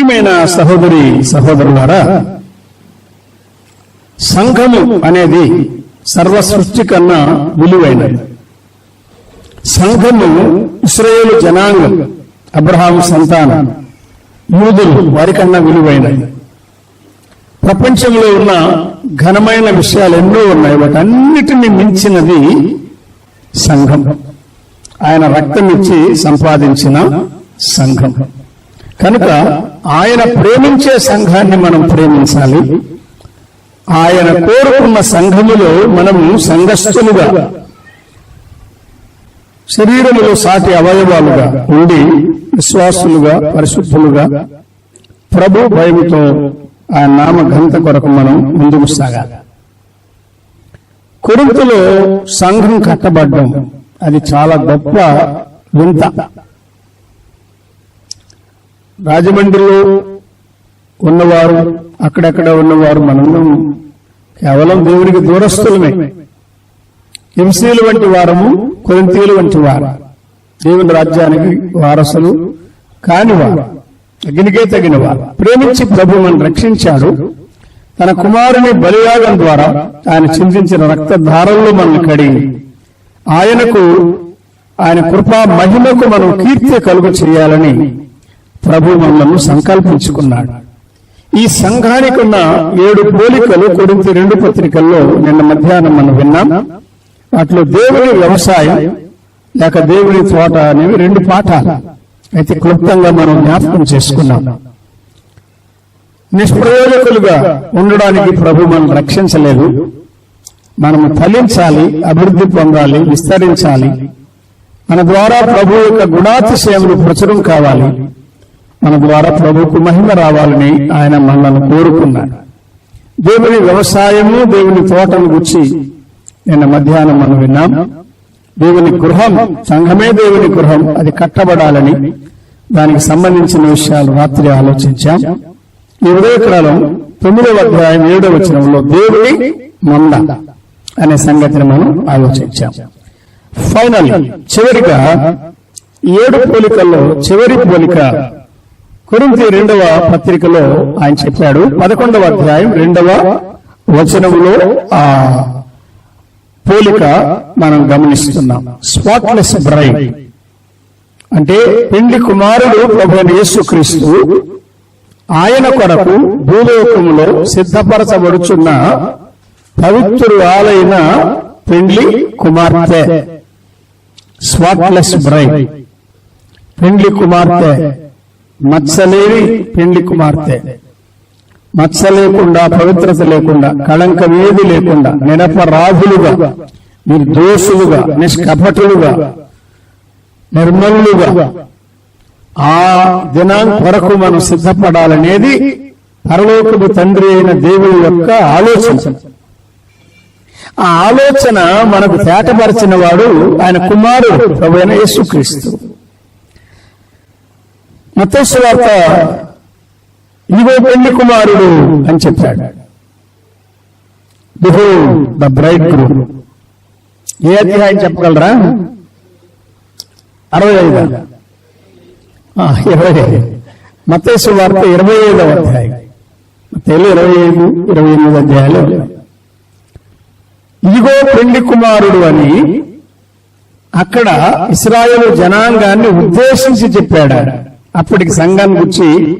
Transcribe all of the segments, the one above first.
ప్రియమైన సహోదరి సహోదరులారా సంఘము అనేది సర్వ సృష్టి కన్నా విలువైనది. సంఘము ఇస్రాయేలు జనాంగం అబ్రహాం సంతానం యూదులు వారికన్నా విలువైనది. ప్రపంచంలో ఉన్న ఘనమైన విషయాలు ఎన్నో ఉన్నాయి వాటన్నిటిని మించినది సంఘం ఆయన రక్తం ఇచ్చి సంపాదించిన సంఘం కనుక ఆయన ప్రేమించే సంఘాన్ని మనం ప్రేమించాలి. ఆయన కోరుకున్న సంఘములో మనము సంఘస్థులుగా శరీరములో సాటి అవయవాలుగా ఉండి విశ్వాసులుగా పరిశుద్ధులుగా ప్రభు భయముతో ఆ నామ ఘనత కొరకు మనం ముందుకు సాగాలి. కొరింతలో సంఘం కట్టబడ్డం అది చాలా గొప్ప వింత. రాజమండ్రిలో ఉన్నవారు అక్కడక్కడ ఉన్నవారు మనందరం కేవలం దేవునికి దూరస్తులమే హింసీలు వంటి వారము కొరింతీలు వంటి వారు. దేవుని రాజ్యానికి వారసులు కాని వారు అగ్నికే తగిన వారు ప్రేమించి ప్రభు మనం రక్షించాడు. తన కుమారుని బలియాగం ద్వారా ఆయన చింతించిన రక్తధారంలో మనం కడిగి ఆయనకు ఆయన కృపా మహిమకు మనం కీర్తి కలుగు చేయాలని ప్రభు మనలను సంకల్పించుకున్నాడు. ఈ సంఘానికి ఉన్న ఏడు పోలికలు కొరింత రెండు పత్రికల్లో నిన్న మధ్యాహ్నం మనం విన్నాం. వాటిలో దేవుని వ్యవసాయం లేక దేవుని తోట అనేవి రెండు పాఠాలు. అయితే క్లుప్తంగా మనం జ్ఞాపకం చేసుకున్నాం. నిష్ప్రయోజకులుగా ఉండడానికి ప్రభు మనం రక్షించలేదు. మనము ఫలించాలి అభివృద్ధి పొందాలి విస్తరించాలి. మన ద్వారా ప్రభు యొక్క గుణాతిశయములు ప్రచురం కావాలి. మన ద్వారా ప్రభుకు మహిమ రావాలని ఆయన మనల్ని కోరుకున్నాడు. దేవుని వ్యవసాయము దేవుని తోటను గుర్చి నిన్న మధ్యాహ్నం మనం విన్నాం. దేవుని గృహం సంఘమే దేవుని గృహం అది కట్టబడాలని దానికి సంబంధించిన విషయాలు రాత్రి ఆలోచించాం. ఈ ఉదయకాలం తొమ్మిదవ అధ్యాయం ఏడవ వచనంలో దేవుని మంద అనే సంగతిని మనం ఆలోచించాం. ఫైనల్ చివరిగా ఏడు పోలికల్లో చివరి పోలిక కొరింథీ రెండవ పత్రికలో ఆయన చెప్పాడు పదకొండవ అధ్యాయం రెండవ వచనంలో ఆ పోలిక మనం గమనిస్తున్నాం. స్పాట్లెస్ బ్రైడ్ అంటే పెండ్లి కుమారుడు ప్రభుని యేసుక్రీస్తు ఆయన కొరకు భూలోకములో సిద్ధపరచబడుచున్న పవిత్రుడు ఆలైన పెండ్లి కుమార్తె. స్పాట్లెస్ బ్రైడ్ పెండ్లి కుమార్తె. మత్సలేవి పెండ్లి కుమార్తె. మత్స లేకుండా పవిత్రత లేకుండా కళంకమేది లేకుండా నిరపరాధులుగా నిర్దోషులుగా నిష్కపటులుగా నిర్మలుగా ఆ దినం కొరకు మనం సిద్ధపడాలనేది పరలోకపు తండ్రి అయిన దేవుడి యొక్క ఆలోచన. ఆ ఆలోచన మనకు తేటపరిచిన వాడు ఆయన కుమారుడు ప్రభు అయిన యేసుక్రీస్తు. మతేశ్వార్త ఇదిగో పెళ్ళి కుమారుడు అని చెప్పాడు. బిహో ద బ్రైడ్ గ్రూమ్ ఏ అధ్యాయం చెప్పగలరా? అరవై ఐదు? ఇరవై ఐదు. మతేశ్వ వార్త ఇరవై ఐదవ అధ్యాయం. తెలుగు ఇరవై ఐదు ఇరవై ఎనిమిది అధ్యాయాలు. ఇదిగో పెళ్ళి కుమారుడు అని అక్కడ ఇస్రాయేలు జనాంగాన్ని ఉద్దేశించి చెప్పాడు. అప్పటికి సంఘాన్ని గురించి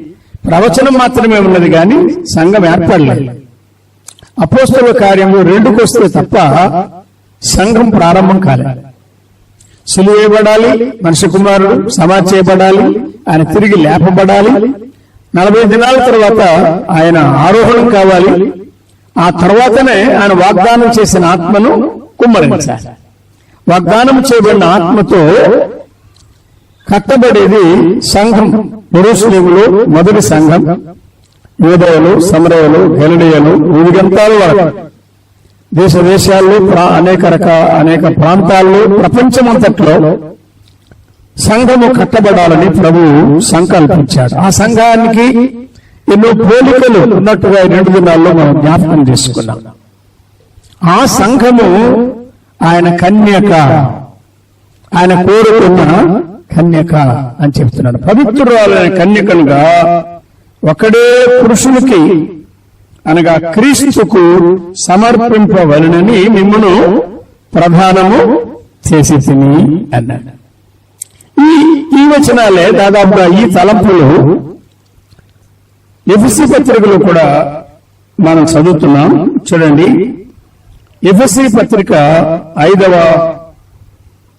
ప్రవచనం మాత్రమే ఉన్నది కానీ సంఘం ఏర్పడలేదు. అపోస్తుల కార్యము రెండుకొస్తే తప్ప సంఘం ప్రారంభం కాలేదు. సిలువేయబడాలి మనిషి కుమారుడు సమాధి చేయబడాలి ఆయన తిరిగి లేపబడాలి. నలభై దినాల తర్వాత ఆయన ఆరోహణం కావాలి. ఆ తర్వాతనే ఆయన వాగ్దానం చేసిన ఆత్మను కుమ్మరించాలి. వాగ్దానం చేయబడిన ఆత్మతో కట్టబడేది సంఘం పురుషులు మొదటి సంఘం యూదయలు సమరయలు హెలడియలు వివిధంతాల వరకు దేశ దేశాల్లో అనేక రక అనేక ప్రాంతాల్లో ప్రపంచమంతట్లో సంఘము కట్టబడాలని ప్రభువు సంకల్పించాడు. ఆ సంఘానికి ఎన్నో పోలికలు ఉన్నట్టుగా రెండు దినాల్లో మనం జ్ఞాపకం చేసుకున్నాం. ఆ సంఘము ఆయన కన్యక ఆయన కోరుకున్న కన్యక అని చెప్తున్నాడు పవిత్రురాలైన కన్యకనుగా ఒకడే పురుషునికి అనగా క్రీస్తుకు సమర్పింపవలనని మిమ్మను ప్రధానము చేసి తిని అన్నాడు. ఈ ఈ వచనాలే దాదాపుగా ఈ తలంపులు ఎఫ్సి పత్రికలో కూడా మనం చదువుతున్నాం. చూడండి. ఎఫ్సి పత్రిక ఐదవ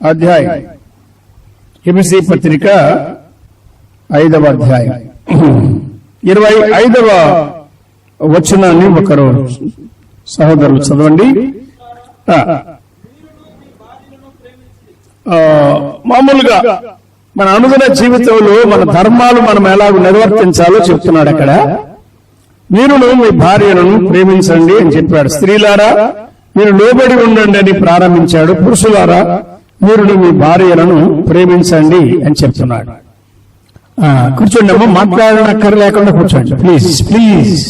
అధ్యాయం. హిమసి పత్రిక ఐదవ అధ్యాయం. ఇరవై ఐదవ వచనాన్ని ఒకరు సహోదరులు చదవండి. మామూలుగా మన అనుదిన జీవితంలో మన ధర్మాలు మనం ఎలా నిర్వర్తించాలో చెప్తున్నాడు అక్కడ. మీరును మీ భార్యను ప్రేమించండి అని చెప్పాడు. స్త్రీలారా మీరు లోబడి ఉండండి అని ప్రారంభించాడు. పురుషులారా మీరు మీ భార్యలను ప్రేమించండి అని చెప్తున్నాడు. కూర్చోండి అమ్మ మాట్లాడనక్కర లేకుండా కూర్చోండి ప్లీజ్ ప్లీజ్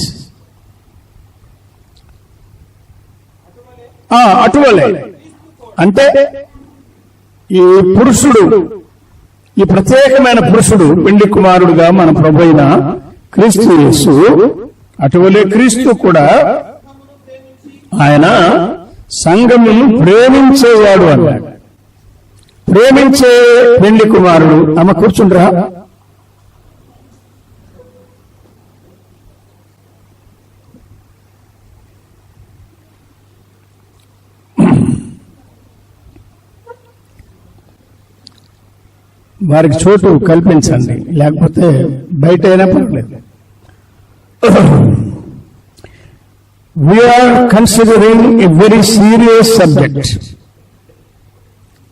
అటువలే. అంటే ఈ పురుషుడు ఈ ప్రత్యేకమైన పురుషుడు పిండి కుమారుడుగా మన ప్రభు అయిన క్రీస్తు యేసు అటువలే క్రీస్తు కూడా ఆయన సంఘమును ప్రేమించేవాడు అన్నాడు. ప్రేమించే పెండి కుమారుడు. అమ్మ కూర్చుండ్రా. వారికి చోటు కల్పించండి. లేకపోతే బయట అయినా పర్లేదు. We are considering a very serious subject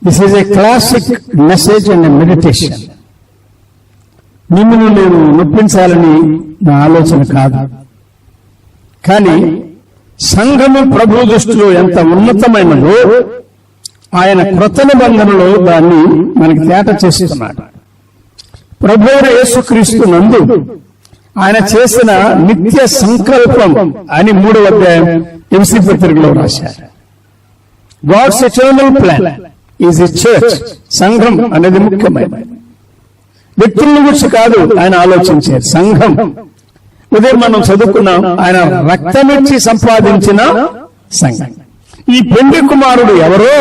this is a classic message and meditation మిమ్మల్ని నేను నొప్పించాలని నా ఆలోచన కాదు. కానీ సంఘము ప్రభు దృష్టిలో ఎంత ఉన్నతమైనదో ఆయన క్రొత్త నిబంధనలో దాన్ని మనకి తేట చేస్తున్నాడు. ప్రభు యేసుక్రీస్తు నందు ఆయన చేసిన నిత్య సంకల్పం అని మూడవ అధ్యాయం ఎంసీ పత్రికలో రాశారు. God's eternal plan is E church సంఘం అనేది ముఖ్యమైనది. వ్యక్తులను గురించి కాదు ఆయన ఆలోచించారు సంఘం ఉదయం మనం చదువుకున్నాం ఆయన రక్తమిచ్చి సంపాదించిన సంఘం. ఈ పెండి కుమారుడు ఎవరో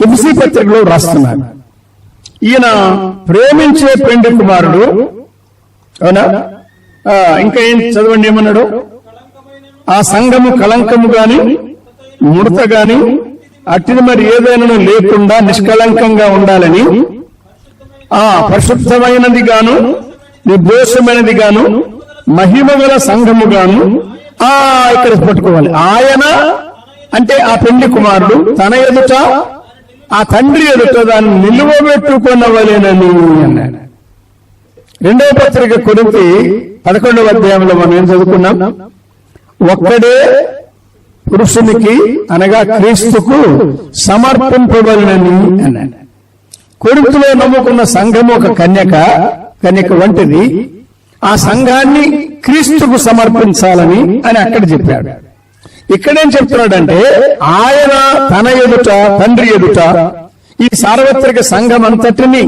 ఎఫ్సి పత్రికలో రాస్తున్నారు ఈయన ప్రేమించే పెండి కుమారుడు అవునా? ఆ, ఇంకా ఏం చదవండి ఏమన్నాడు? ఆ సంఘము కళంకము గాని ముడత గాని అట్టిది మరి ఏదైనా లేకుండా నిష్కళంకంగా ఉండాలని ఆ పరిశుద్ధమైనది గాను నిర్దోషమైనది గాను మహిమగల సంఘము గాను ఆ ఇక్కడ పట్టుకోవాలి. ఆయన అంటే ఆ పెళ్ళి కుమారుడు తన ఎదుట ఆ తండ్రి ఎదుట దాన్ని నిలువబెట్టుకున్నవలేనని అన్నాడు. రెండవ పత్రిక కొరింతి పదకొండవ అధ్యాయంలో మనం ఏం చదువుకున్నాం? ఒక్కడే పురుషునికి అనగా క్రీస్తుకు సమర్పింపబడినని అన్నాడు. కొడుకులో నమ్ముకున్న సంఘము ఒక కన్యక కన్యక వంటిది. ఆ సంఘాన్ని క్రీస్తుకు సమర్పించాలని అని అక్కడ చెప్పాడు. ఇక్కడేం చెప్తున్నాడంటే ఆయన తన ఎదుట తండ్రి ఎదుట ఈ సార్వత్రిక సంఘం అంతటిని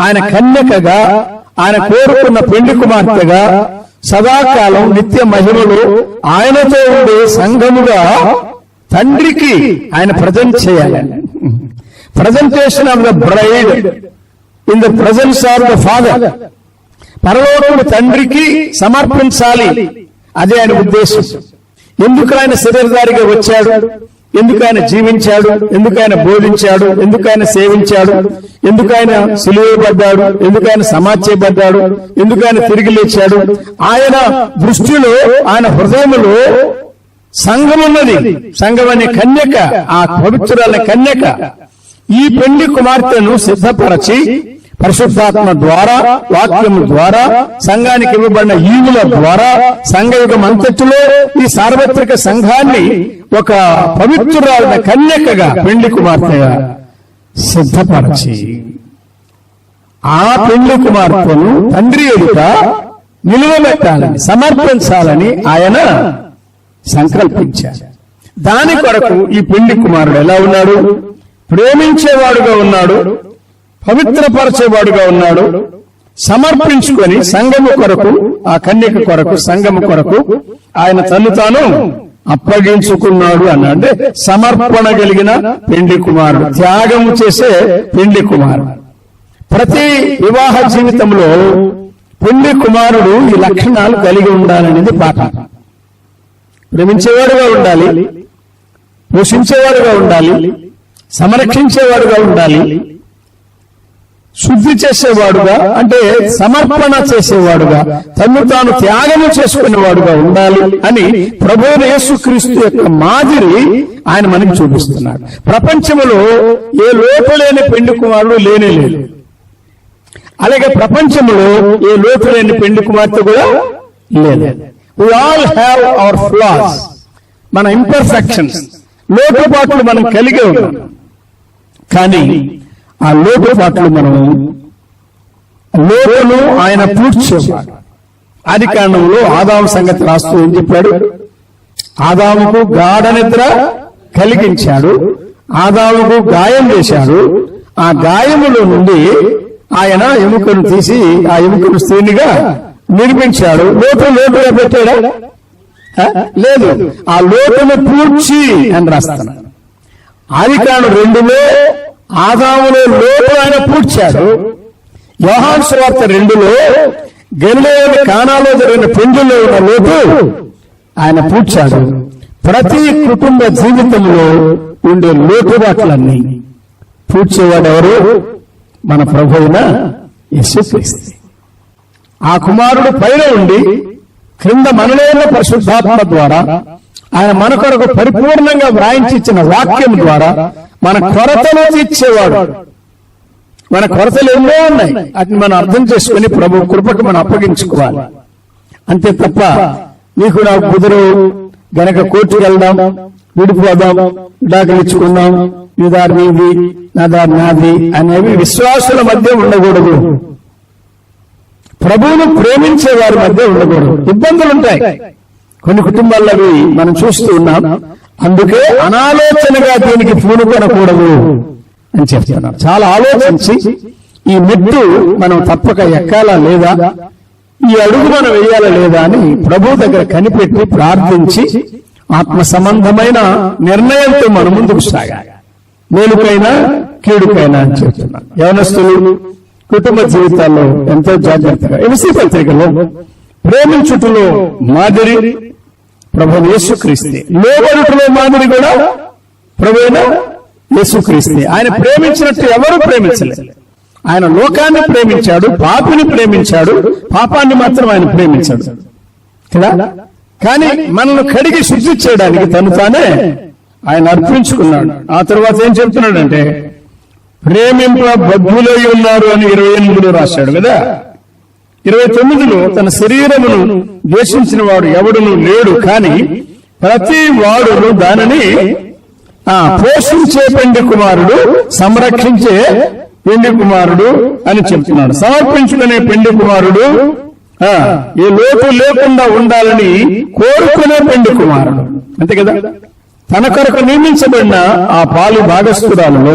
ఆయన కన్యకగా ఆయన కోరుకున్న పెండి కుమార్తెగా సదాకాలం నిత్య మహిమలు ఆయనతో ఉండే సంఘముగా తండ్రికి ఆయన ప్రజెంట్ చేయాలని presentation of the bride in the presence of the father పరలోకము తండ్రికి సమర్పించాలి. అదే ఆయన ఉద్దేశం. ఎందుకు ఆయన శరీరధారిగా వచ్చాడు? ఎందుకు ఆయన జీవించాడు ఎందుకు ఆయన బోధించాడు ఎందుకు ఆయన సేవించాడు ఎందుకు ఆయన సిలువేయబడ్డాడు ఎందుకు ఆయన సమాచేయబడ్డాడు ఎందుకు ఆయన తిరిగి లేచాడు. ఆయన దృష్టిలో ఆయన హృదయములో సంఘం ఉన్నది. సంఘం అనే కన్యక ఆ పవిత్రుల కన్యక ఈ పెండి కుమార్తెను సిద్ధపరచి పరిశుద్ధాత్మ ద్వారా వాక్యం ద్వారా సంఘానికి ఇవ్వబడిన ఈవుల ద్వారా సంఘయుగం అంతటిలో ఈ సార్వత్రిక సంఘాన్ని ఒక పవిత్రురాలైన కన్యకగా పెళ్ళి కుమార్తెగా సిద్ధపరచి ఆ పెళ్ళి కుమార్తెను తండ్రి ఎదుట నిలువబెట్టాలని సమర్పించాలని ఆయన సంకల్పించారు. దాని కొరకు ఈ పెళ్ళి కుమారుడు ఎలా ఉన్నాడు? ప్రేమించేవాడుగా ఉన్నాడు. పవిత్రపరచేవాడుగా ఉన్నాడు. సమర్పించుకొని సంఘము కొరకు ఆ కన్యక కొరకు సంఘము కొరకు ఆయన తను తాను అప్పగించుకున్నాడు అన్నాడు. అంటే సమర్పణ కలిగిన పెండి కుమారుడు. త్యాగము చేసే పెండి కుమారుడు. ప్రతి వివాహ జీవితంలో పెండి కుమారుడు ఈ లక్షణాలు కలిగి ఉండాలనేది పాఠ ప్రేమించేవాడుగా ఉండాలి పోషించేవాడుగా ఉండాలి సంరక్షించేవాడుగా ఉండాలి శుద్ధి చేసేవాడుగా అంటే సమర్పణ చేసేవాడుగా తను తాను త్యాగము చేసుకునేవాడుగా ఉండాలి అని ప్రభు యేసుక్రీస్తు యొక్క మాదిరి ఆయన మనకి చూపిస్తున్నాడు. ప్రపంచంలో ఏ లోటు లేని పెండు కుమారుడు లేనే లేదు. అలాగే ప్రపంచంలో ఏ లోటు లేని పెండు కుమార్తె కూడా లేదు. We all have our flaws మన ఇంపర్ఫెక్షన్స్ లోటుపాట్లు మనం కలిగే ఉన్నాం. కానీ ఆ లోటుపాట్లు మనం లోటును ఆయన పూడ్చేవాడు ఆది కాండంలో ఆదాము సంగతి రాస్తూ ఏం చెప్పాడు? ఆదాముకు గాఢ నిద్ర కలిగించాడు ఆదాముకు గాయం చేశాడు. ఆ గాయములో నుండి ఆయన ఎముకను తీసి ఆ ఎముకను స్త్రీనిగా నిర్మించాడు. లోటు లోటుగా పెట్టాడా? లేదు. ఆ లోటును పూడ్చి అని రాస్తాను. ఆది కాండం రెండులో ఆదాములో లోటు ఆయన పూడ్చాడు. యోహాన్ సువార్త రెండులో గెలిలేని కానాలో జరిగిన పెండులో ఉన్న లోటు ఆయన పూడ్చాడు. ప్రతి కుటుంబ జీవితంలో ఉండే లోటుబాట్లన్నీ పూడ్చేవాడెవరు మన ప్రభు అయిన ఆ కుమారుడు పైన ఉండి క్రింద మనలేని పరిశుద్ధాత్మ ద్వారా ఆయన మన కొరకు పరిపూర్ణంగా వ్రాయించి ఇచ్చిన వాక్యం ద్వారా మన కొరతలు తీర్చేవాడు. మన కొరతలు ఎన్నో ఉన్నాయి. వాటిని మనం అర్థం చేసుకుని ప్రభు కృపకు మనం అప్పగించుకోవాలి. అంతే తప్ప నీకు నాకు కుదురు గనక కోర్టుకు వెళ్దాం విడిపోదాం విడాకులు ఇచ్చుకుందాం నీ దారి నీది నా దారి నాది అనేవి విశ్వాసుల మధ్య ఉండకూడదు. ప్రభువును ప్రేమించే వారి మధ్య ఉండకూడదు. ఇబ్బందులు ఉంటాయి కొన్ని కుటుంబాల్లో మనం చూస్తూ ఉన్నాం. అందుకే అనాలోచనగా దీనికి పూనుకొనకూడదు అని చెప్తున్నాను చాలా ఆలోచించి ఈ మెట్టు మనం తప్పక ఎక్కాలా లేదా? ఈ అడుగు మనం వేయాలా లేదా అని ప్రభు దగ్గర కనిపెట్టి ప్రార్థించి ఆత్మ సంబంధమైన నిర్ణయంతో మనం ముందుకు సాగాలి. మేలుకైనా కీడుకైనా అని చెప్తున్నాను యవనస్తులు కుటుంబ జీవితాల్లో ఎంతో జాగ్రత్తగా ఎంసీ పత్రికలో ప్రేమించుటలో మాదిరి ప్రభు యేసుక్రీస్తే. లోబడుటలో మాదిరి కూడా ప్రభు యేసుక్రీస్తే. ఆయన ప్రేమించినట్టు ఎవరు ప్రేమించలేదు ఆయన లోకాన్ని ప్రేమించాడు పాపిని ప్రేమించాడు పాపాన్ని మాత్రం ఆయన ప్రేమించాడు. కదా? కానీ మనల్ని కడిగి శుద్ధి చేయడానికి తను తానే ఆయన అర్పించుకున్నాడు. ఆ తర్వాత ఏం చెప్తున్నాడంటే ప్రేమింప బద్ధులై ఉన్నారు అని ఇరవై ఎనిమిదిలో రాశాడు కదా? ఇరవై తొమ్మిదిలో తన శరీరమును ద్వేషించిన వాడు ఎవడును లేడు కాని ప్రతి వాడును దానిని ఆ పోషించే పెండి కుమారుడు సంరక్షించే పెండి కుమారుడు అని చెప్తున్నాడు. సమర్పించుకునే పెండి కుమారుడు ఆ ఏ లోటు లేకుండా ఉండాలని కోరుకునే పెండి కుమారుడు. అంతే కదా? తన కొరకు నియమించబడిన ఆ పాలు భాగస్థురాలలో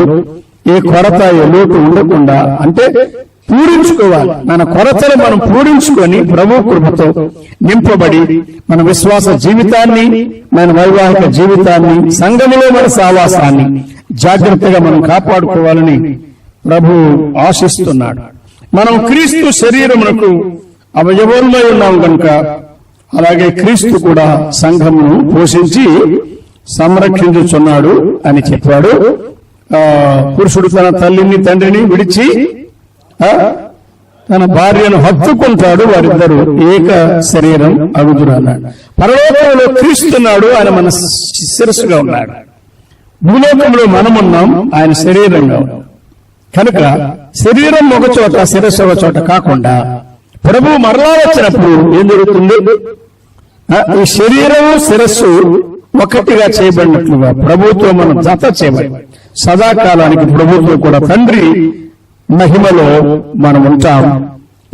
ఏ కొరత ఏ లోటు ఉండకుండా అంటే పూరించుకోవాలి. మన కొరతలు మనం పూరించుకొని ప్రభు కృపతో నింపబడి మన విశ్వాస జీవితాన్ని మన వైవాహిక జీవితాన్ని సంఘములో మన సావాసాన్ని జాగ్రత్తగా మనం కాపాడుకోవాలని ప్రభు ఆశిస్తున్నాడు. మనం క్రీస్తు శరీరమునకు అవయవోన్మై ఉన్నాం కనుక అలాగే క్రీస్తు కూడా సంఘమును పోషించి సంరక్షించుచున్నాడు అని చెప్పాడు. ఆ, పురుషుడు తన తల్లిని తండ్రిని విడిచి తన భార్యను హత్తుకుంటాడు వారిద్దరు ఏక శరీరం అగుదురు పరలోకంలో క్రీస్తున్నాడు ఆయన మన శిరస్సుగా ఉన్నాడు. భూలోకంలో మనమున్నాం ఆయన శరీరంగా ఉన్నాం. కనుక శరీరం ఒక చోట శిరస్సు ఒక చోట కాకుండా ప్రభు మరలా వచ్చినప్పుడు ఏం జరుగుతుంది? ఈ శరీరము శిరస్సు ఒకటిగా చేయబడినట్లుగా ప్రభుత్వం మనం జత చేయబడి సదాకాలానికి ప్రభుత్వం కూడా తండ్రి మహిమలో మనం ఉంటాం.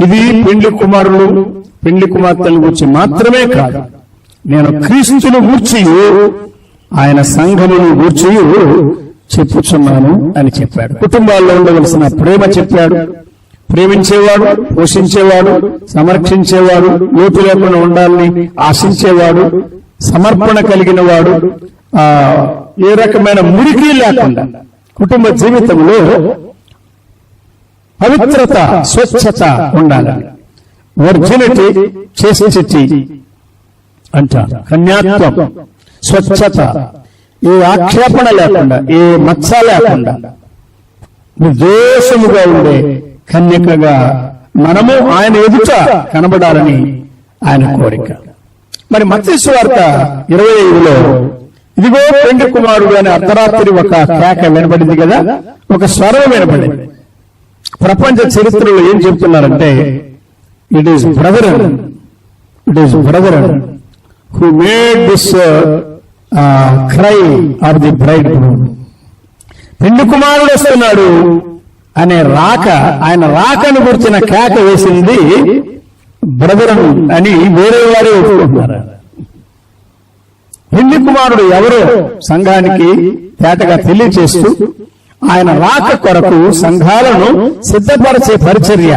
ఇది పెండ్లి కుమారులు పెండ్లి కుమార్తెల గురించి మాత్రమే కాదు. నేను క్రీస్తును గూర్చి ఆయన సంఘమును గూర్చి చెప్పుచున్నాను అని చెప్పాడు. కుటుంబాల్లో ఉండవలసిన ప్రేమ చెప్పాడు. ప్రేమించేవాడు పోషించేవాడు సమర్క్షించేవాడు లోటు లేకుండా ఉండాలని ఆశించేవాడు సమర్పణ కలిగిన వాడు ఆ ఏ రకమైన మురికి లేకుండా కుటుంబ జీవితంలో పవిత్రత స్వచ్ఛత ఉండాలని వర్జినిటీ చేసిటీ అంటారు. కన్యాత్వం స్వచ్ఛత. ఏ ఆక్షేపణ లేకుండా ఏ మచ్చ లేకుండా నిర్దోషముగా ఉండే కన్యకగా మనము ఆయన ఎదుట కనబడాలని ఆయన కోరిక. మరి మత్స్య వార్త ఇరవై ఐదులో ఇదిగో పెండి కుమారుడు అనే అర్ధరాత్రి ఒక కేక వినబడింది కదా? ఒక స్వరం వినబడింది. ప్రపంచ చరిత్రలో ఏం చెప్తున్నారంటే it is brother it is brother who made this cry of the bride పెండు కుమారుడు వస్తున్నాడు అనే రాక ఆయన రాకను గుర్చిన కేక వేసింది బ్రదర్ అని వేరే వారే ఒప్పుకుంటున్నారు. పెళ్ళి కుమారుడు ఎవరో సంఘానికి తేటగా తెలియచేస్తూ ఆయన రాక కొరకు సంఘాలను సిద్ధపరిచే పరిచర్య.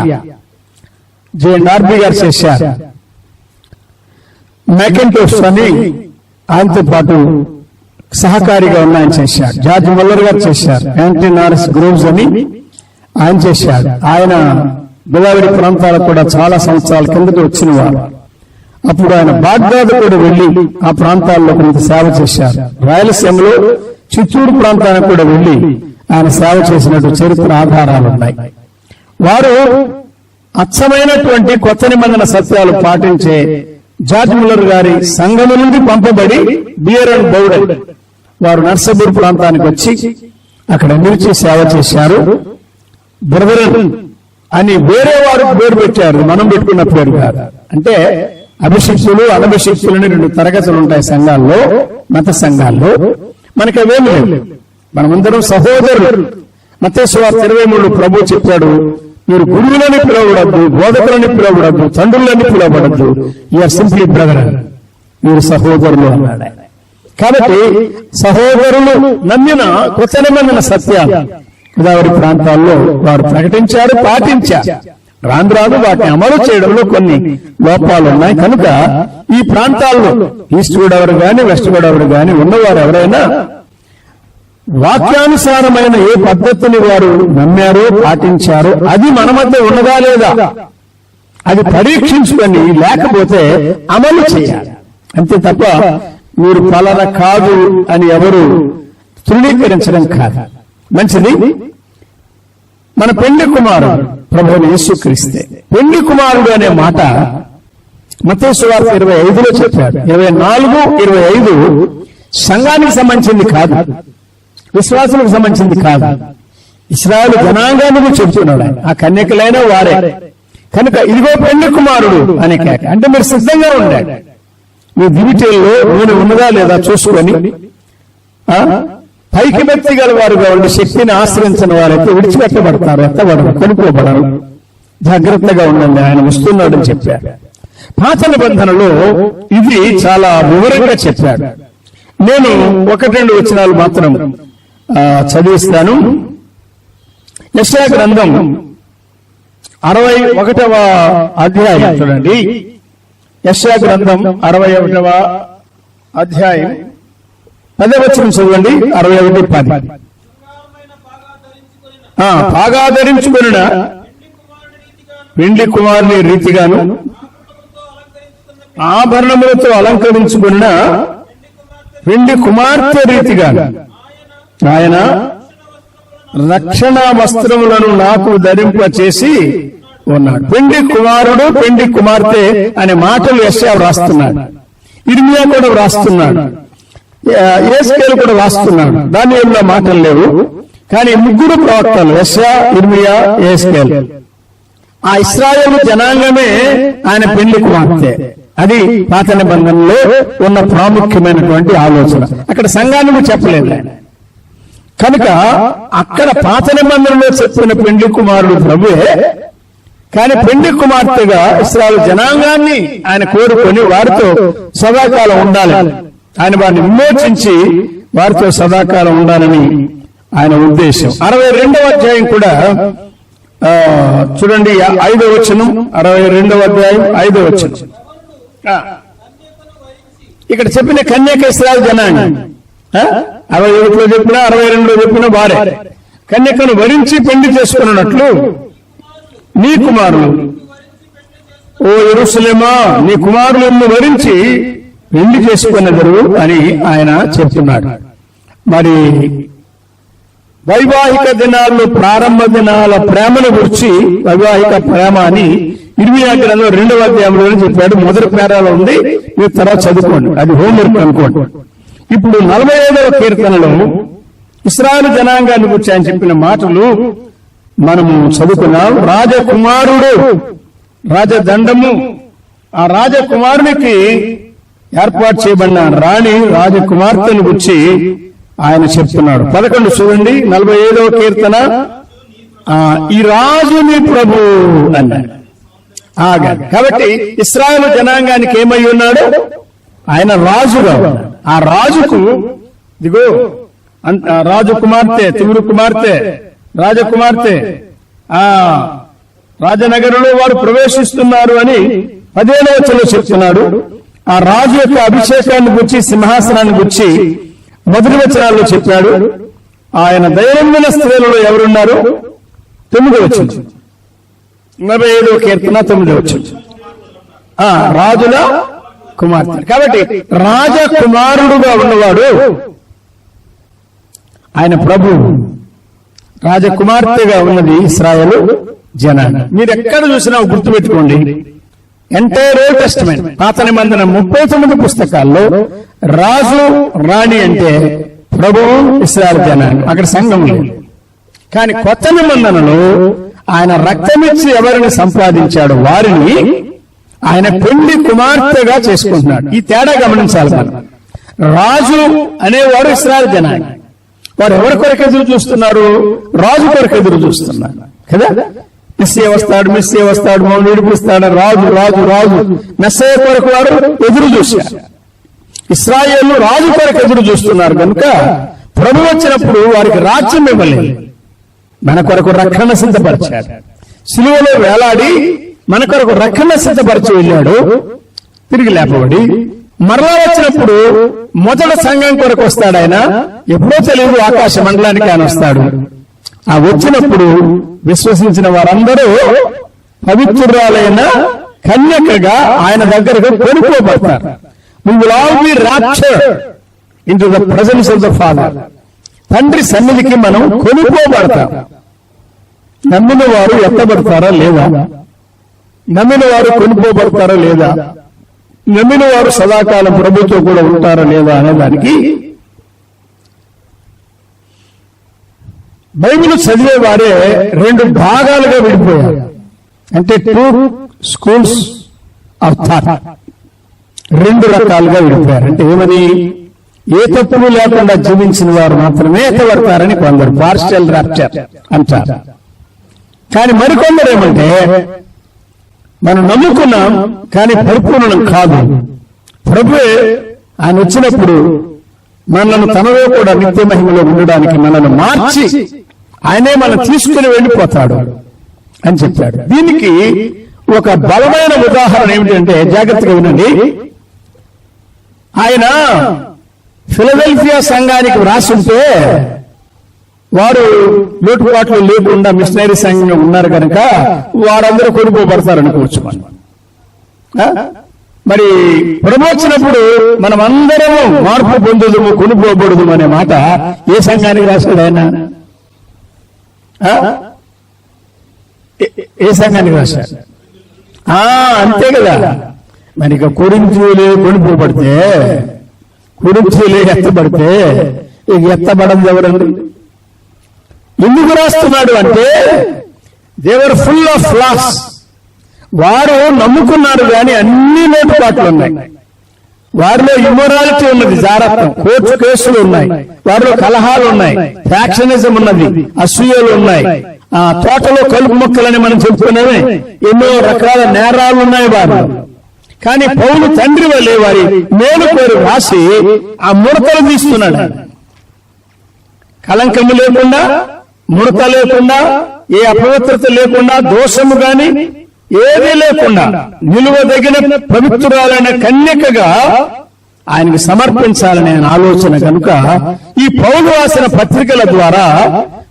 జే నార్బీ గారు చేశారు. మెకెంటోస్ అని ఆయనతో పాటు సహకారిగా ఉన్నాయని చేశాడు జార్జ్ మల్లర్ గారు చేశారు. యాంటీ నారిస్ గ్రూవ్స్ అని ఆయన చేశాడు ఆయన గోదావరి ప్రాంతాలకు కూడా చాలా సంవత్సరాల కిందట వచ్చిన వారు. అప్పుడు ఆయన బాగ్దాద్ కూడా వెళ్ళి ఆ ప్రాంతాల్లో కొంత సేవ చేశారు. రాయలసీమలో చిత్తూరు ప్రాంతానికి కూడా వెళ్ళి ఆయన సేవ చేసినట్టు చరిత్ర ఆధారాలు ఉన్నాయి. వారు అచ్చమైనటువంటి కొత్త నిబంధన సత్యాలు పాటించే జార్జ్ ముల్లర్ గారి సంఘము నుండి పంపబడి బియర్ అండ్ బౌడెడ్ వారు నర్సపూర్ ప్రాంతానికి వచ్చి అక్కడ నిలిచి సేవ చేశారు. బ్రదరన్ అని వేరే వారు పేరు పెట్టారు. మనం పెట్టుకున్న పేరు కాదు. అంటే అభిషిక్తులు అనభిషిక్తులని రెండు తరగతులు ఉంటాయి సంఘాల్లో మత సంఘాల్లో. మనకి అవేమి లేవు. మనమందరం సహోదరులు. మతేశ్వార్ ఇరవై మూడు ప్రభు చెప్పాడు మీరు గురువులని పిలవడద్దు బోధకులని పిలవడద్దు తండ్రులని పిలవడద్దు యూఆర్ సింప్లీ బ్రదర్ మీరు సహోదరులు అన్నాడు. కాబట్టి సహోదరులు నమ్మిన కొత్త నమ్మిన సత్యాలు గోదావరి ప్రాంతాల్లో వారు ప్రకటించారు పాటించారు. రాను రాను వాటిని అమలు చేయడంలో కొన్ని లోపాలు ఉన్నాయి. కనుక ఈ ప్రాంతాల్లో ఈస్ట్ గోదావరి గాని వెస్ట్ గోదావరి గాని ఉన్నవారు ఎవరైనా వాక్యానుసారమైన ఏ పద్ధతిని వారు నమ్మారో పాటించారో అది మన మధ్య ఉన్నదా లేదా? అది పరీక్షించుకొని లేకపోతే అమలు చేయాలి. అంతే తప్ప మీరు పలాన కాదు అని ఎవరు తృణీకరించడం కాదు. మంచిది? మన పెండి కుమారుడు ప్రభుని యేసుక్రీస్తే. పెండి కుమారుడు అనే మాట మతేశ్వార్త ఇరవై ఐదులో చెప్పాడు. ఇరవై నాలుగు ఇరవై ఐదు సంఘానికి సంబంధించింది కాదు. విశ్వాసులకు సంబంధించింది కాదు. ఇస్రాయల్ జనాంగానికి చెబుతున్నాడు ఆయన. ఆ కన్యకలైన వారే. కనుక ఇదిగో పెళ్ళి కుమారుడు అనే కేక. అంటే మీరు సిద్ధంగా ఉండండి. మీ దివిటీల్లో నేను ఉన్నదా లేదా చూసుకొని పైకి వ్యక్తి గల వారుగా ఉండి శక్తిని ఆశ్రయించిన వారైతే విడిచిపెట్టబడతారు ఎత్తబడరు కనుక్కోబడరు. జాగ్రత్తగా ఉండండి ఆయన వస్తున్నాడని చెప్పారు. పాత నిబంధనలో ఇది చాలా వివరంగా చెప్పాడు నేను ఒకటి రెండు వచనాలు మాత్రం చదివిస్తాను. యశా గ్రంథం. అరవై ఒకటవ అధ్యాయం చూడండి. యశా గ్రంథం అరవై ఒకటవ అధ్యాయం. పదవచనం చదవండి అరవై ఒకటి పది. బాగా ధరించుకున్న పిండి కుమారుని రీతిగాను ఆభరణములతో అలంకరించుకున్న పిండి కుమార్తె రీతిగాను ఆయన రక్షణ వస్త్రములను నాకు ధరింప చేసి ఉన్నాడు పెండి కుమారుడు పెండి కుమార్తె అనే మాటలు ఎస్ఏ వ్రాస్తున్నాడు ఇర్మియా కూడా వ్రాస్తున్నాడు. ఏస్కేలు కూడా వ్రాస్తున్నాడు. దాని ఏమిలో మాటలు లేవు. కానీ ముగ్గురు ప్రవక్తలు ఎస్యా ఇర్మియా ఏస్కేల్. ఆ ఇస్రాయేల్ జనాంగమే ఆయన పెళ్ళి కుమార్తె. అది పాత నిబంధనలో ఉన్న ప్రాముఖ్యమైనటువంటి ఆలోచన. అక్కడ సంఘాన్ని చెప్పలేదు ఆయన. కనుక అక్కడ పాత నిబంధనలో చెప్పిన పెండ్లి కుమారుడు ప్రభువే కానీ పెండ్లి కుమార్తెగా ఇస్రాయల్ జనాంగాన్ని ఆయన కోరుకొని వారితో సదాకాలం ఉండాలి ఆయన వారిని విమోచించి వారితో సదాకాలం ఉండాలని ఆయన ఉద్దేశం అరవై రెండవ అధ్యాయం కూడా చూడండి ఐదో వచనం అరవై రెండవ అధ్యాయం ఐదో వచనం. ఇక్కడ చెప్పిన కన్యకేశ్వరాలు జనాన్ని ఆ? అరవై ఒకటిలో చెప్పిన అరవై రెండులో చెప్పిన వారే కన్యకను వరించి పెళ్ళి చేసుకున్నట్లు నీ కుమారులు ఓ ఎరుసలేమా నీ కుమారులను వరించి పెళ్ళి చేసుకున్నదరు అని ఆయన చెప్తున్నాడు. మరి వైవాహిక దినాల్లో ప్రారంభ దినాల ప్రేమను గురించి వైవాహిక ప్రేమ అని ఇరవై గ్రంథంలో రెండవ అధ్యాయంలో చెప్పాడు. మొదటి పేరాలో ఉంది. మీరు తర్వాత చదువుకోండి. అది హోంవర్క్ అనుకోండి. ఇప్పుడు నలభై ఐదవ కీర్తనలో ఇస్రాయల్ జనాంగాన్ని గురించి ఆయన చెప్పిన మాటలు మనము చదువుకున్నాం. రాజకుమారుడు రాజదండము. ఆ రాజకుమారునికి ఏర్పాటు చేయబడిన రాణి రాజకుమార్తెను గురించి ఆయన చెప్తున్నాడు. పదకొండు చూడండి నలభై ఐదవ కీర్తన. ఆ, ఈ రాజుని ప్రభు అన్నాడు. ఆగాడు. కాబట్టి ఇస్రాయల్ జనాంగానికి ఏమై ఉన్నాడు? ఆయన రాజుగా. ఆ రాజుకు దిగో రాజు కుమార్తె తిమురు కుమార్తె రాజకుమార్తె ఆ రాజనగరంలో వారు ప్రవేశిస్తున్నారు అని పదిహేను వచ్చలో చెప్తున్నాడు. ఆ రాజు యొక్క అభిషేకాన్ని గురించి సింహాసనాన్ని గురించి మొదటి వచనాల్లో చెప్పాడు ఆయన దైనందిన స్త్రీలలో ఎవరున్నారు? తొమ్మిది వచ్చింది. నలభై ఐదవ కీర్తన తొమ్మిది వచ్చింది. ఆ రాజుల కుమార్తె. కాబట్టి రాజకుమారుడుగా ఉన్నవాడు ఆయన ప్రభు. రాజకుమార్తెగా ఉన్నది ఇస్రాయలు జనాన్ని మీరు ఎక్కడ చూసినా గుర్తుపెట్టుకోండి ఎంటైర్ ఓల్డ్ టెస్ట్మెంట్ పాత నిబంధన ముప్పై తొమ్మిది పుస్తకాల్లో రాజు రాణి అంటే ప్రభువు ఇస్రాయల్ జనాన్ని అక్కడ సంఘం లేదు కానీ కొత్త నిబంధనలో ఆయన రక్తమిచ్చి ఎవరిని సంపాదించాడు వారిని ఆయన పెళ్ళి కుమార్తెగా చేసుకుంటున్నాడు. ఈ తేడా గమనించాలి మనం. రాజు అనేవాడు ఇస్రాయల్ జనాన్ని వారు ఎవరి కొరకు ఎదురు చూస్తున్నారు? రాజు కొరకు ఎదురు చూస్తున్నారు. కదా? మిస్సే వస్తాడు మిస్సే వస్తాడు మమ్మల్ని విడిపిస్తాడు. రాజు రాజు రాజు. మెస్సయ్య కొరకు వారు ఎదురు చూశారు. ఇస్రాయేల్ రాజు కొరకు ఎదురు చూస్తున్నారు కనుక ప్రభు వచ్చినప్పుడు వారికి రాజ్యం ఇవ్వలేదు. మన కొరకు రక్షణ సిద్ధపరిచారు. సిలువలో వేలాడి మన కొరకు రక్షణ సిద్ధపరిచి వెళ్ళాడు. తిరిగి లేపబడి మరలా వచ్చినప్పుడు మొదటి సంఘం కొరకు వస్తాడు ఆయన. ఎప్పుడో తెలియదు ఆకాశ మండలానికి ఆయన వస్తాడు. ఆ వచ్చినప్పుడు విశ్వసించిన వారందరూ పవిత్రురాలైన కన్యకగా ఆయన దగ్గరకు కొనుక్కోబడతారు. We will all be raptured తండ్రి సన్నిధికి మనం కొనుక్కోబడతాం. నమ్మిన వారు ఎత్తబడతారా లేదా? నమ్మిన వారు కొనుక్కోబడతారా లేదా? నమ్మిన వారు సదాకాలం ప్రభుత్వం కూడా ఉంటారా లేదా అనేదానికి బైబిల్ చదివే వారే రెండు భాగాలుగా విడిపోయారు. అంటే టూ స్కూల్స్ ఆఫ్ థాట్. రెండు రకాలుగా విడిపోయారు. అంటే ఏమని? ఏ తప్పులు లేకుండా జీవించిన వారు మాత్రమే ఎత్తబడతారని కొందరు పార్షియల్ రాప్చర్ అంటారు. కానీ మరికొందరు ఏమంటే మనం నమ్ముకున్నాం కానీ పరిపూర్ణం కాదు. ప్రభువే ఆయన వచ్చినప్పుడు మనల్ని తనలో కూడా నిత్య మహిమలో ఉండడానికి మనల్ని మార్చి ఆయనే మనం తీసుకుని వెళ్ళిపోతాడు అని చెప్పాడు. దీనికి ఒక బలమైన ఉదాహరణ ఏమిటంటే జాగ్రత్తగా వినండి. ఆయన ఫిలదెల్ఫియా సంఘానికి వ్రాసుంటే వారు లోటుపాట్లు లేకుండా మిషనరీ సంఘంగా ఉన్నారు కనుక వారందరూ కొనుక్కోబడతారు అనుకోవచ్చు మనం మరి ప్రమోచినప్పుడు వచ్చినప్పుడు మనం అందరము మార్పు పొందుదము కొనుక్కోబడదు అనే మాట ఏ సంఘానికి రాశాడు ఆయన? ఆ? ఏ- సంఘానికి రాశాడు? ఆ అంతే కదా. మరి ఇక కొరించులే కొనుక్కోబడితే కొరించులే ఎత్తబడితే ఇక ఎత్తబడదు ఎవరండి? ఎందుకు రాస్తున్నాడు అంటే దేవర్ ఫుల్ ఆఫ్ ఫ్లాస్ వారు నమ్ముకున్నారు కానీ అన్ని లోటుపాట్లు ఉన్నాయి. వారిలో ఇమొరాలిటీ ఉన్నది జాగ్రత్త కోర్టు కేసులు ఉన్నాయి. వారిలో కలహాలు ఉన్నాయి ఫ్యాక్షనిజం ఉన్నది అసూయలు ఉన్నాయి. ఆ తోటలో కలుపు మొక్కలని మనం చెప్పుకునేవి ఎన్నో రకాల నేరాలు ఉన్నాయి వారు కానీ పౌలు తండ్రి వల్లే వారి మేలు పేరు రాసి ఆ ముడతలు తీస్తున్నాడు. కలంకము లేకుండా ముడత లేకుండా ఏ అపవిత్రత లేకుండా దోషము గాని ఏదీ లేకుండా నిలువదగిన పవిత్రురాలైన కన్యకగా ఆయనకు సమర్పించాలనే ఆలోచన కనుక ఈ పౌరు రాసిన పత్రికల ద్వారా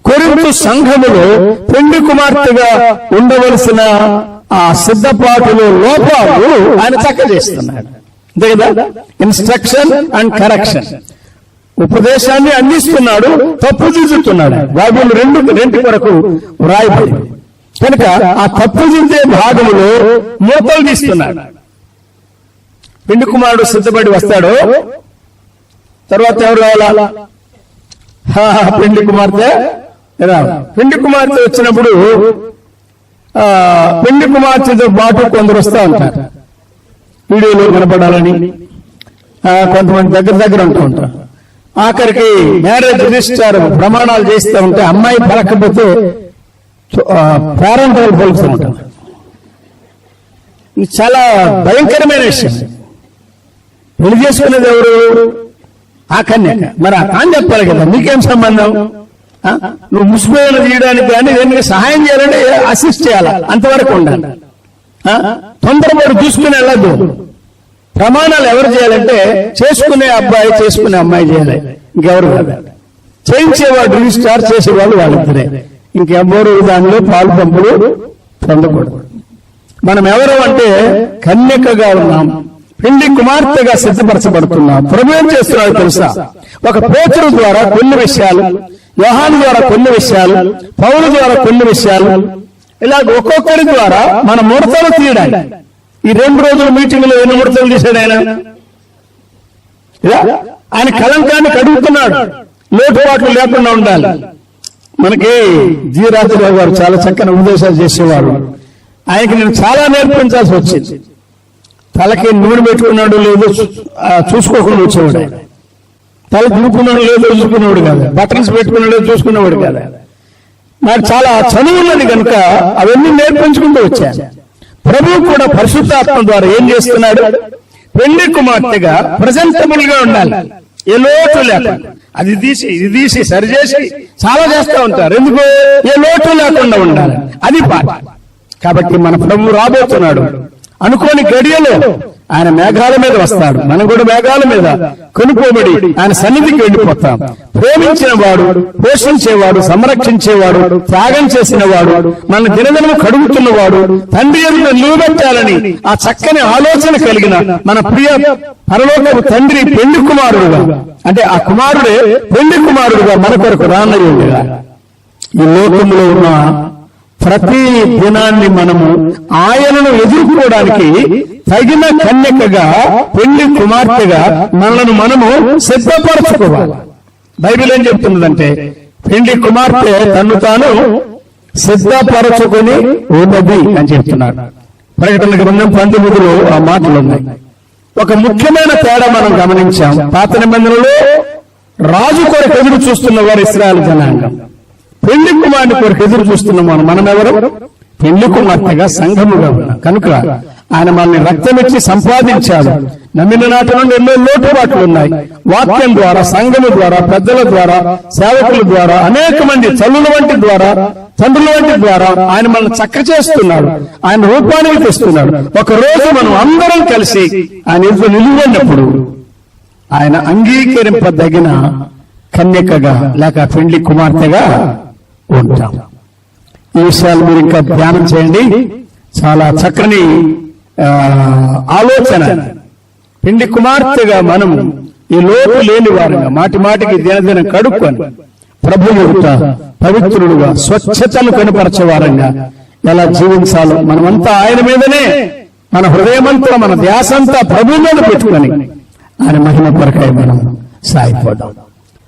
కొరింథు సంఘములో పెండి కుమార్తెగా ఉండవలసిన ఆ సిద్ధపాటులో లోపాలు ఆయన చక్కజేస్తున్నాడు. అంతే కదా? ఇన్స్ట్రక్షన్ అండ్ కరెక్షన్ ఉపదేశాన్ని అందిస్తున్నాడు తప్పు దిద్దుతున్నాడు బైబుల్ రెండు రెండు కొరకు వ్రాయబడి కనుక ఆ తప్పు దిద్దే భాగంలో మూతలు తీస్తున్నాడు. పిండి కుమారుడు సిద్ధపడి వస్తాడు. తర్వాత ఎవరు రావాలా? హా, పిండి కుమార్తె పిండి కుమార్తె వచ్చినప్పుడు ఆ, పిండి కుమార్తెతో పాటు కొందరు వస్తా ఉంటారు. వీడియోలో కనపడాలని కొంతమంది దగ్గర దగ్గర ఉంటూ ఉంటారు. ఆఖరికి మ్యారేజ్ రిజిస్టర్ ప్రమాణాలు చేస్తూ ఉంటే అమ్మాయి పలకపోతే పేరెంట్ వాళ్ళు పలుకుతూ ఉంటారు ఇది చాలా భయంకరమైన విషయం. పెళ్ళి చేసుకునేది ఎవరు? ఆ కన్యక. మరి ఆ కాన్ చెప్పాలి కదా? నీకేం సంబంధం? నువ్వు ముసిపోయిన తీయడానికి కానీ దేనికి సహాయం చేయాలంటే అసిస్ట్ చేయాలా? అంతవరకు ఉండాలి. ఆ? తొందరపడి చూసుకుని వెళ్ళదు ప్రమాణాలు ఎవరు చేయాలంటే చేసుకునే అబ్బాయి చేసుకునే అమ్మాయి చేయాలి. ఇంకెవరు కాదు. చేయించేవాడు రిజిస్టార్ చేసేవాళ్ళు వాళ్ళిద్దరే. ఇంకెవరు దానిలో పాలు పంపులు పొందకూడదు. మనం ఎవరు అంటే కన్యకగా ఉన్నాం. పెళ్ళి కుమార్తెగా సిద్ధపరచబడుతున్నాం. ప్రభు ఏం చేస్తున్నాడు తెలుసా? ఒక పేతురు ద్వారా కొన్ని విషయాలు యోహాను ద్వారా కొన్ని విషయాలు పౌరు ద్వారా కొన్ని విషయాలు ఇలా ఒక్కొక్కరి ద్వారా మన ముడతలు తీయడానికి ఈ రెండు రోజుల మీటింగ్లో ఎన్ని ముడతలు తీశాడు ఆయన? ఆయన కలంకాన్ని కడుగుతున్నాడు. లోటుపాట్లు లేకుండా ఉండాలి. మనకి జీ. రాజరావు గారు చాలా చక్కని ఉపదేశాలు చేసేవారు. ఆయనకి నేను చాలా నేర్పించాల్సి వచ్చింది. తలకి నూనె పెట్టుకున్నాడు లేదో చూసుకోకుండా వచ్చేవాడు. ఆయన తల దులుపుకున్నాడు లేదో చూసుకునేవాడు కాదు. బటన్స్ పెట్టుకున్నాడు లేదో చూసుకునేవాడు కాదు. నాకు చాలా చదువు ఉన్నది కనుక అవన్నీ నేర్పించుకుంటూ వచ్చాను. ప్రభువు కూడా పరిశుద్ధాత్మ ద్వారా ఏం చేస్తున్నాడు? పెళ్ళి కుమార్తెగా ప్రజెంటబుల్గా ఉండాలి. ఏ లోటు లేకుండా. అది తీసి ఇది తీసి సరిచేసి చాలా చేస్తూ ఉంటారు. ఎందుకు? ఏ లోటు లేకుండా ఉండాలి. అది పాట. కాబట్టి మన ప్రభు రాబోతున్నాడు. అనుకోని గడియలో ఆయన మేఘాల మీద వస్తాడు. మనం కూడా మేఘాల మీద కొనుక్కోబడి ఆయన సన్నిధికి వెళ్ళిపోతాం. ప్రేమించిన వాడు పోషించేవాడు సంరక్షించేవాడు త్యాగం చేసిన వాడు మన దినదినము కడుగుతున్నవాడు తండ్రి ఎదుట నిలబెట్టాలని ఆ చక్కని ఆలోచన కలిగిన మన ప్రియ పరలోకపు తండ్రి పెండి కుమారుడుగా. అంటే ఆ కుమారుడే పెండి కుమారుడుగా మన కొరకు రానయ్యుడుగా. ఈ లోకంలో ఉన్న ప్రతి దినాన్ని మనము ఆయనను ఎదుర్కోవడానికి తగిన కన్యకగా పెళ్ళి కుమార్తెగా మనలను మనము సిద్ధపరచుకోవాలి. బైబిల్ ఏం చెప్తున్నదంటే పెళ్ళి కుమార్తె తను తాను సిద్ధపరచుకొని ఉన్నది అని చెప్తున్నాడు ప్రకటన గ్రంథం పంతొమ్మిదిలో ఆ మాటలు ఉన్నాయి. ఒక ముఖ్యమైన తేడా మనం గమనించాం. పాత నిబంధనలో రాజు కొరకు ఎదురు చూస్తున్న వారు ఇస్రాయల్ జనాంగం. పెళ్ళి కుమారుని కొరకు ఎదురు చూస్తున్నాం మనం. మనం ఎవరు పెళ్ళి కుమార్తెగా సంఘముగా ఉన్నాం. కనుక ఆయన మనల్ని రక్తమిచ్చి సంపాదించాడు. నమ్మిన నాటి నుండి ఎన్నో లోటుబాట్లు ఉన్నాయి. వాక్యం ద్వారా సంఘము ద్వారా పెద్దల ద్వారా సేవకుల ద్వారా అనేక మంది తల్లుల వంటి ద్వారా తండ్రుల వంటి ద్వారా ఆయన మనల్ని చక్క చేస్తున్నాడు. ఆయన రూపానికి తెస్తున్నాడు. ఒక రోజు మనం అందరం కలిసి ఆయన ఎదురు నిలువన్నప్పుడు ఆయన అంగీకరింపదగిన కన్యకగా లేక పెండ్లి కుమార్తెగా ఉంటాం. ఈ విషయాలు మీరు ఇంకా ధ్యానం చేయండి. చాలా చక్కని ఆలోచన. పిండి కుమార్తెగా మనం ఈ లోపు లేని వారుగా మాటి మాటికి దినదిన కడుక్కొని ప్రభు యొక్క పవిత్రుడుగా స్వచ్ఛతను కనపరచేవారంగా ఎలా జీవించాలో మనమంతా ఆయన మీదనే మన హృదయమంతా మన ధ్యాసంతా ప్రభు మీద పెట్టుకొని ఆయన మహిమ కొరకాయ మనం సాగిపోదాం.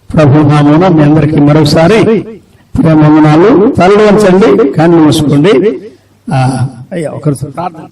ప్రభు నామమున మీ అందరికీ మరోసారి ప్రేమనాలు తల్లి వంచండి కన్ను మూసుకోండి. అయ్యా ఒకరు ప్రార్థన